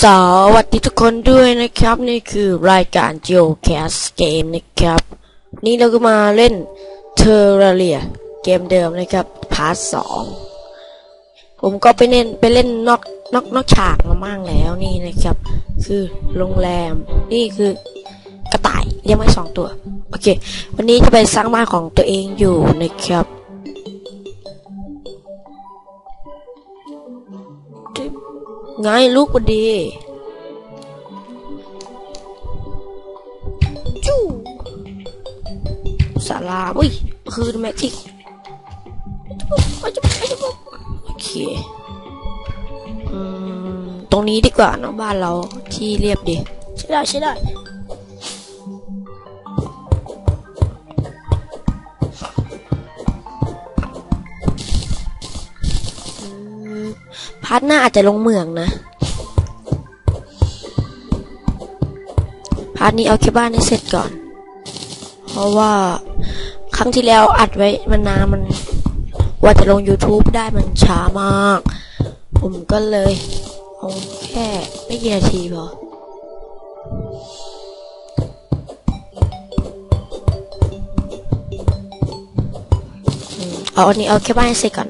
สวัสดีทุกคนด้วยนะครับ นี่คือรายการ Geocast Game นะครับ นี่เราก็มาเล่น Terraria เกมเดิมนะครับพาร์ทสองผมก็ไปเล่นไปเล่นนอกนอกนอกฉากมามั่งแล้วนี่นะครับ คือโรงแรมนี่คือกระต่ายเลี้ยงไว้สองตัว โอเค วันนี้จะไปสร้างบ้านของตัวเองอยู่นะครับ ไงลูกพอดีจู้สาราอุ้ยคือแมจิกโอเคอืมตรงนี้ดีกว่าเนอะบ้านเราที่เรียบดีใช่ได้ใช่ได้าร์ทหน้าอาจจะลงเมืองนะ พาร์ทนี้เอาแค่บ้านให้เสร็จก่อน เพราะว่าครั้งที่แล้วอัดไว้มันนานมันว่าจะลง YouTube ได้มันช้ามาก ผมก็เลยลงแค่ไม่กี่นาทีพอเอาอันนี้เอาแค่บ้านให้เสร็จก่อน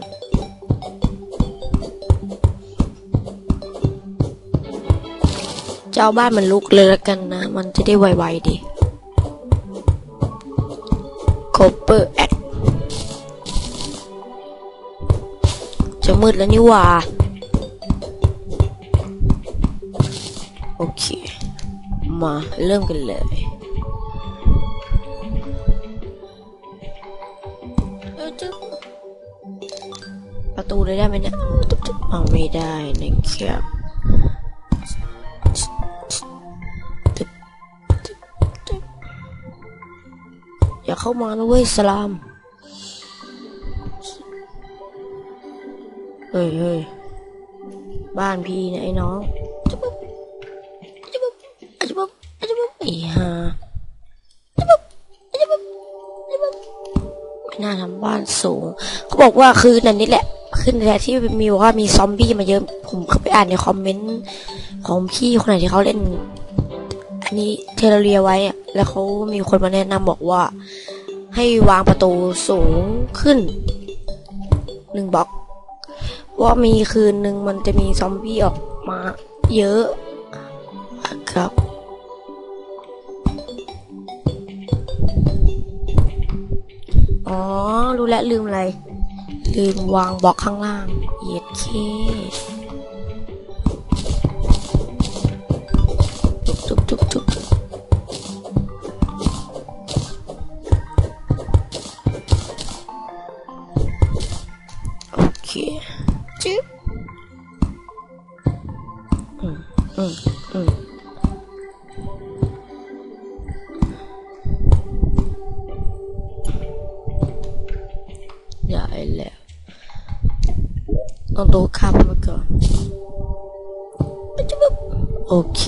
เจ้าบ้านมันลุกเลยละกันนะ มันจะได้ไวๆดีโคเปอร์แอดจะมืดแล้วนี่ว่า โอเค มาเริ่มกันเลยประตูเลยได้ไหมเนี่ยเอาไม่ได้นะครับ อย่าเข้ามานะเว้ยสลาม เฮ้ยเฮ้ยบ้านพี่เนี่ยไอ้น้องจะปุ๊บจะปุ๊บจะปุ๊บจะปุ๊บไอ้ห่าจะปุ๊บจะปุ๊บจะปุ๊บไม่น่าทำบ้านสูง เขาบอกว่าคือนั่นนี่แหละขึ้นแหละที่มีว่ามีซอมบี้มาเยอะ ผมเข้าไปอ่านในคอมเมนต์ของพี่คนไหนที่เขาเล่น อันนี้เทเลเรียไว้แล้วเขามีคนมาแนะนำบอกว่า ให้วางประตูสูงขึ้นหนึ่งบล็อกว่ามีคืนหนึ่งมันจะมีซอมบี้ออกมาเยอะครับอ๋อ รู้แล้วลืมอะไร ลืมวางบล็อกข้างล่าง เย็ดเค โอเค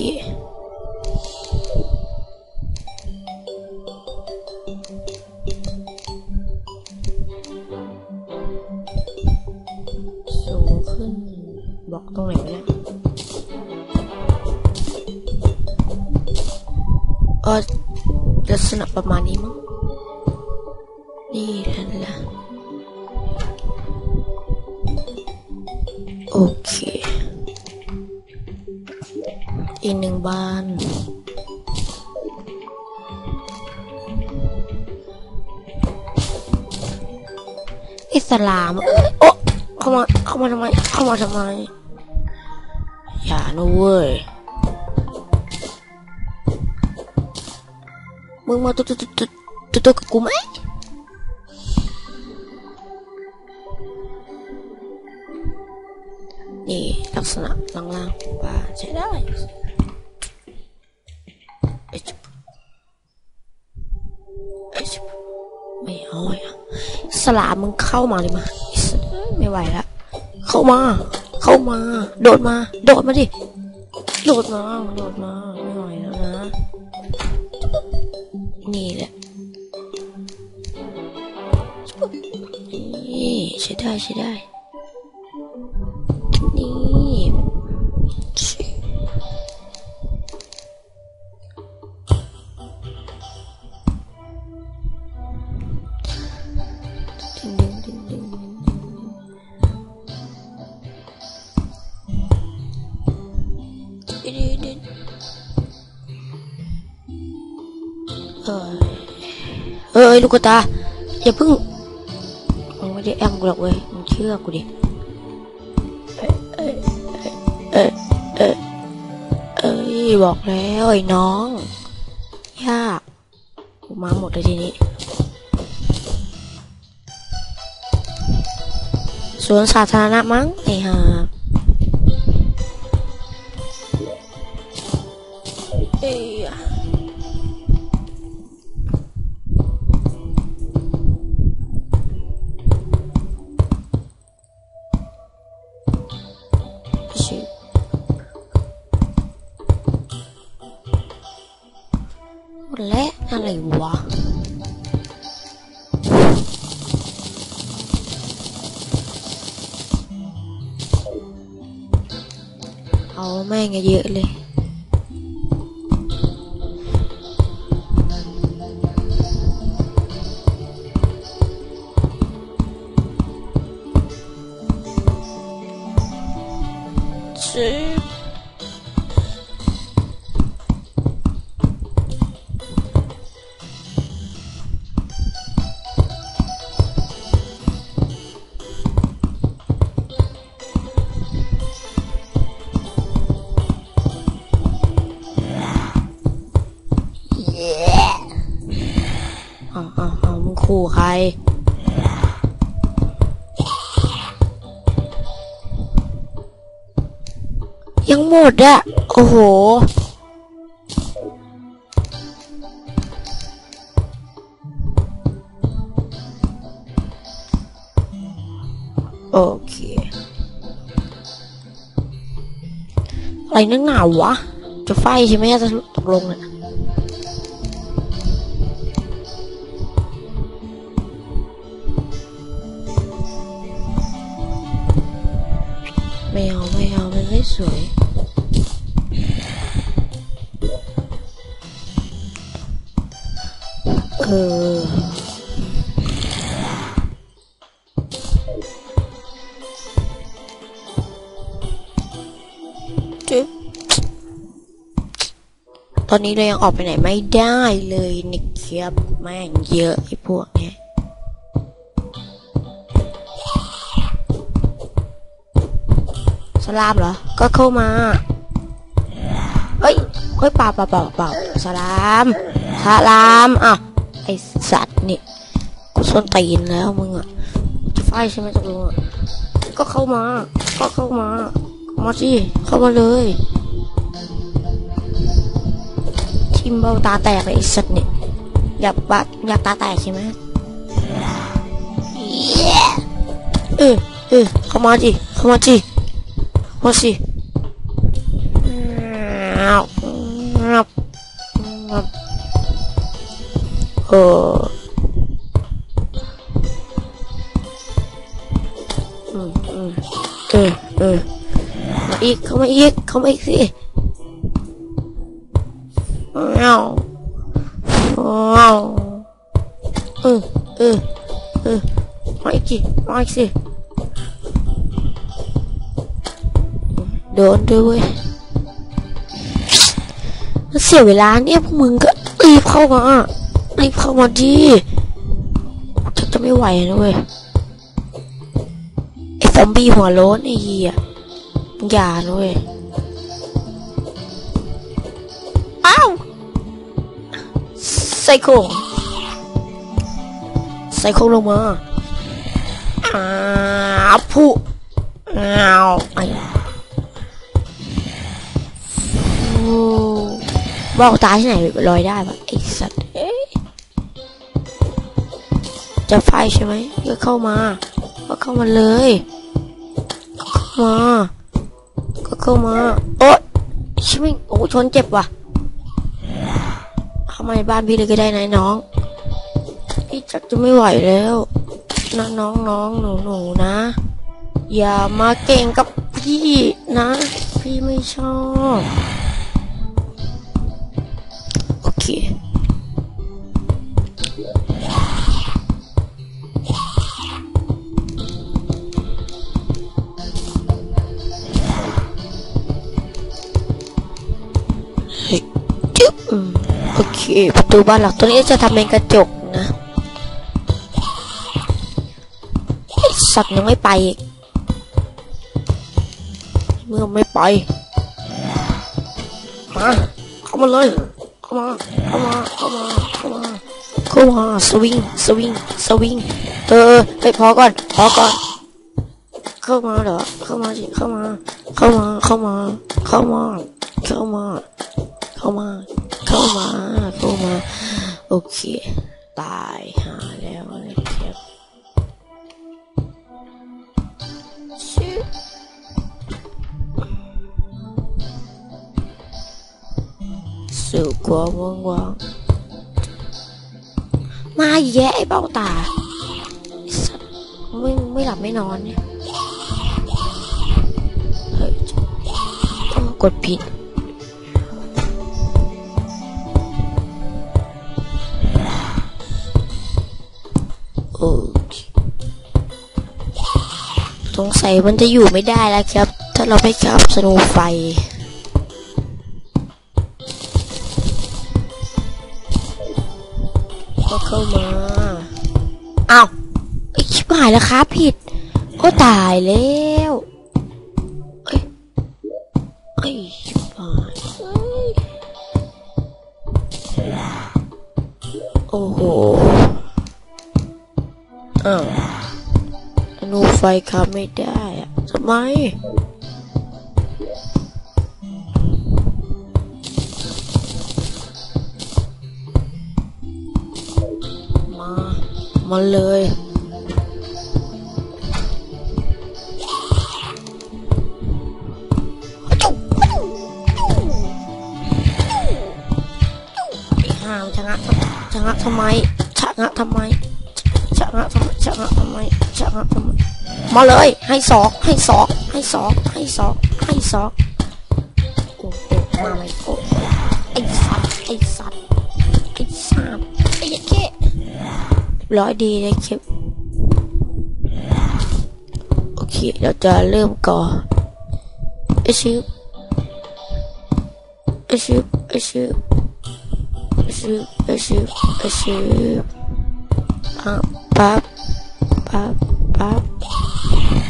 สูงขึ้นบล็อกตรงไหนวะเนี่ยเออลักษณะประมาณนี้มั้ง อิสลามเอ้ยโอะเข้ามาเข้ามาทำไม เข้ามาทำไม อย่านะเว้ย มึงมาตุ๊ตุ๊ตุ๊ตุ๊ตุ๊ตุ๊กับกูไหมนี่ลักษณะล่างๆป่าใช้ได้เอ้ยจุ๊บเอ้ยจุ๊บไม่เอาอะ สลามมึงเข้ามาเลยมา ไม่ไหวละ เข้ามา เข้ามา โดดมา โดดมาดิ โดดมา โดดมา ไม่ไหวแล้วนะ นี่แหละ นี่ใช้ได้ใช้ได้ เอ้ยเอ้ยลูกตา อย่าเพิ่งมึงไม่ได้แอมกูหรอกเว้ยมึงเชื่อกูดิเอ้ยเอ้ยเอ้ยเอ้ยเอ้ยบอกแล้วไอ้น้องยากกูมาหมดเลยทีนี้สวนสาธารณะมั้งไอ้ห่า อะไรวะ ดอะโอ้โห โอเค อะไรนักหนาวะ จะไฟใช่ไหมจะตกลงเนี่ยไม่เอาไม่เอามันไม่สวย ออจึ๊บ ตอนนี้เรายังออกไปไหนไม่ได้เลยนะครับแม่งเยอะไอ้พวกเนี้ยสลามเหรอ ก็เข้ามา เฮ้ย เฮ้ยเปล่าเปล่าเปล่าเปล่าสลามสลาม อะ สัตว์นี่กูส้นตีนแล้วมึงอะจะไฟใช่ไหมตกลงอะก็เข้ามา ก็เข้ามาเข้ามาสิ เข้ามาเลย ทิมเบ้าตาแตกเลยไอ้สัตว์เนี่ยอยากบาดอยากตาแตกใช่ไหมเออเออเข้ามาสิเข้ามาสิมาสิงับงั เอออืมอืมเออเออมาอีกเข้ามาอีกเข้ามาอีกสิว้าวว้าวเออเออเออมาอีกสิมาอีกสิโดนด้วยเว้ยมันเสียเวลาเนี่ยพวกมึงก็รีบเข้ามา รีบเข้ามาดิฉันจะไม่ไหวนะเว้ยไอ้ซอมบี้หัวโล้นไอ้เหี้ยอย่านะเว้ยอ้าวใส่โครงใส่โครงลงมาอ้าวผู้อ้าวไอ้บอกตายที่ไหนลอยได้ปะไอ้สัตว์ จะไฟใช่ไหมก็เข้ามา ก็เข้ามาเลยเข้ามา ก็เข้ามา โอ๊ยชิมิงโอ้ชนเจ็บว่ะเข้ามาในบ้านพี่เลยก็ได้นะน้อง พี่จักจะไม่ไหวแล้วนะน้องน้องหนูหนูนะ อย่ามาเก่งกับพี่นะ พี่ไม่ชอบ ประตูบ้านหลังตัวนี้จะทำเป็นกระจกนะไอ้สัตว์ยังไม่ไปอีกเมื่อไม่ไปมาเข้ามาเลยเข้ามาเข้ามาเข้ามาเข้ามาเข้ามาสวิงสวิงสวิงเออไปพอก่อนพอก่อน เข้ามาเหรอเข้ามาสิเข้ามา เข้ามาเข้ามา เข้ามา เข้ามา เข้ามา เข้ามาเข้ามา โอเค ตายหาแล้วนะครับชิบสู่ความว่างว่างมาแยะไอ้เบ้าตาไม่ไม่หลับไม่นอนเนี่ย เฮ้ยต้องกดผิด งสัยมันจะอยู่ไม่ได้แล้วครับ ถ้าเราไม่ขับสนูไฟ ก็เข้ามาอ้าวไอ้ชิบหายแล้วครับผิด ก็ตายแล้วเอ้ยเอ้ชิบหายโอ้โหอ้าว ฟขับไม่ได้อะทำไมมามาเลยไอ้ามชะงักชะงักทำไมชะงักทำไม มาเลย ให้สอกให้สอกให้สอกให้สอกให้สอกโอ้โหมาไหมโอ้ไอ้สัตว์ไอ้สัตว์ไอ้สัตว์ไอ้เจ๊ร้อยดีเลยคลิปโอเคเราจะเริ่มก่อนไอชิบไอชิบไอชิบไอชิบไอชิบไอชิบปั๊บปั๊บปั๊บปั๊บ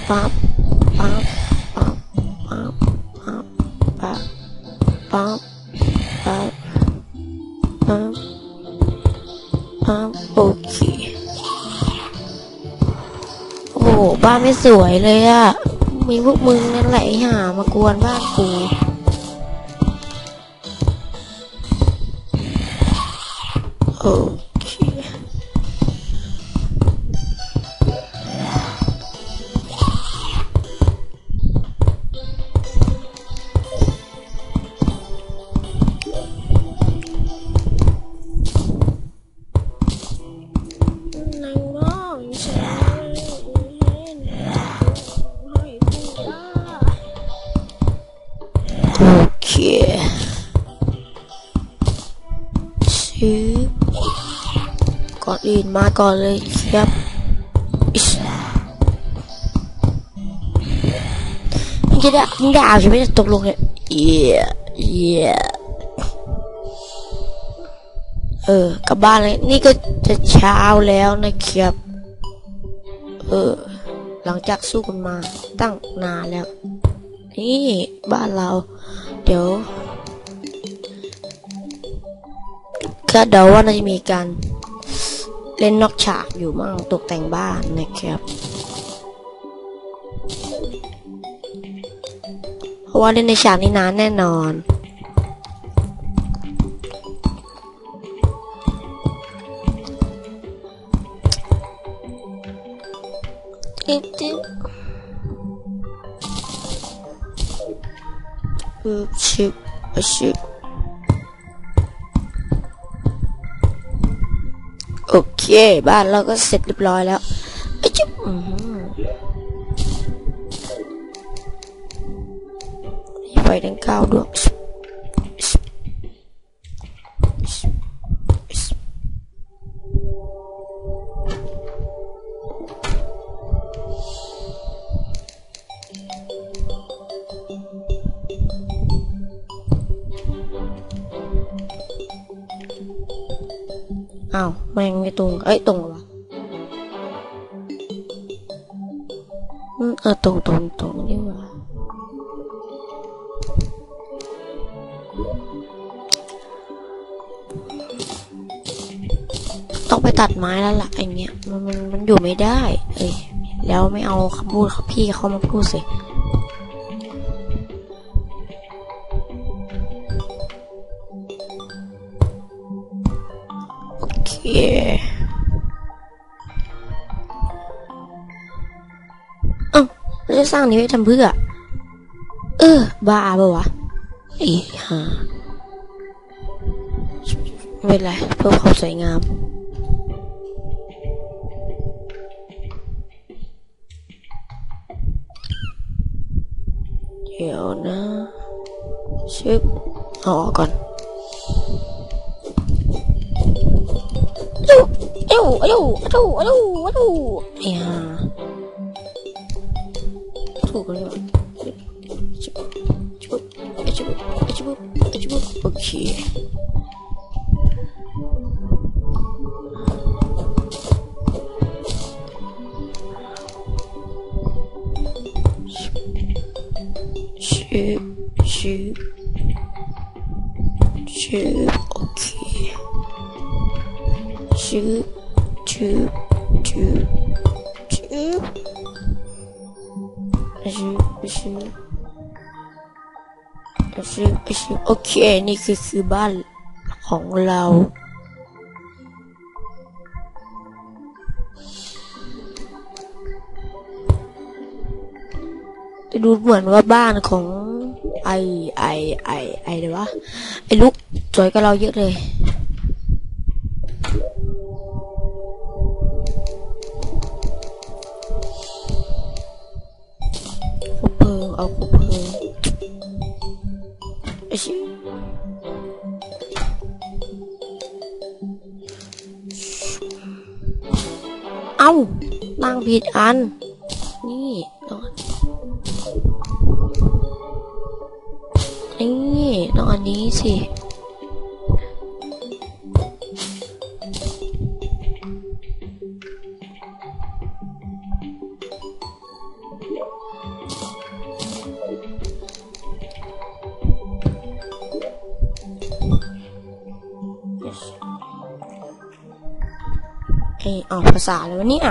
ปั๊บปั๊บปั๊บปั๊บปั๊บปั๊บปั๊บปั๊บปั๊บปั๊บโอเคโอ้โหบ้านไม่สวยเลยอะมีพวกมึงนั่นแหละหามากวนบ้านกูโอ อื่นมาก่อนเลยครับอิชมึงจะได้มึงได้เอาใช่ไหมตกลงเนี่ยเย่เย่เออกลับบ้านเลยนี่ก็จะเช้าแล้วนะครับเออ หลังจากสู้กันมาตั้งนานแล้ว นี่บ้านเรา เดี๋ยวก็เดาว่าน่าจะมีการ เล่นนอกฉากอยู่มั่งตกแต่งบ้านนะครับ เพราะว่าเล่นในฉากนี้นานแน่นอนจิ๊บจิ๊บอึบชิบอชิบ โอเค บ้านเราก็เสร็จเรียบร้อยแล้วไอ้จุ๊บไฟดังเก้าดวง ตรง เอ้ยตรงเหรอวะอืมเออตรงตรงตรงนี่ว่าต้องไปตัดไม้แล้วล่ะไอเนี้ยมันมันมันอยู่ไม่ได้ เอ้ยแล้วไม่เอาคำพูดของพี่เขามาพูดสิ จะสร้างนี้ไว้ทำเพื่อ เออ บ้าปะวะไอ้ห่าไม่เป็นไรเพื่อความสวยงามเดี๋ยวนะชึบเอาออกก่อนเอ้าเอ้าเอ้าเอ้าเอ้าเอ้าไอ้ห่า ชื่อชื่อชื่อโอเคชื่อชื่อชื่อชื่ชื่ชื่โอเค นี่คือคือบ้านของเรา ดูเหมือนว่าบ้านของไอไอไอไอเลยวะไอลูกสวยกับเราเยอะเลยคบเพิงเอาคบเพิงไอ้ชิเอาตั้งผิดอัน อันนี้สิ เอยออกภาษาเลยวะเนี่ย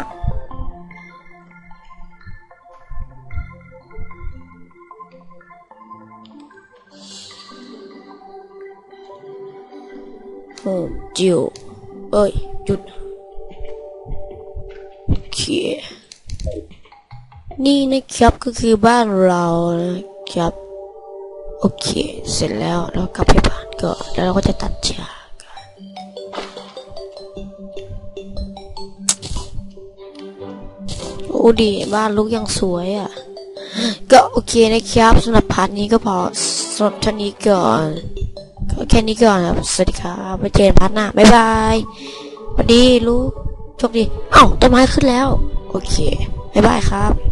จิวเอ้ยหยุดโอเคนี่นะครับก็คือบ้านเรานะครับ โอเค เสร็จแล้วเรากลับไปบ้านก่อนแล้วเราก็จะตัดฉากกันโอ้ดีบ้านลูกยังสวยอะ ก็โอเคนะครับสำหรับพาร์ทนี้ก็พอสำหรับท่านี้ก่อน แค่นี้ก่อนครับ สวัสดีครับไปเจอกันพาร์ทหน้า บ๊ายบายสวัสดีลูกโชคดี เอ้าต้นไม้ขึ้นแล้ว โอเค บ๊ายบายครับ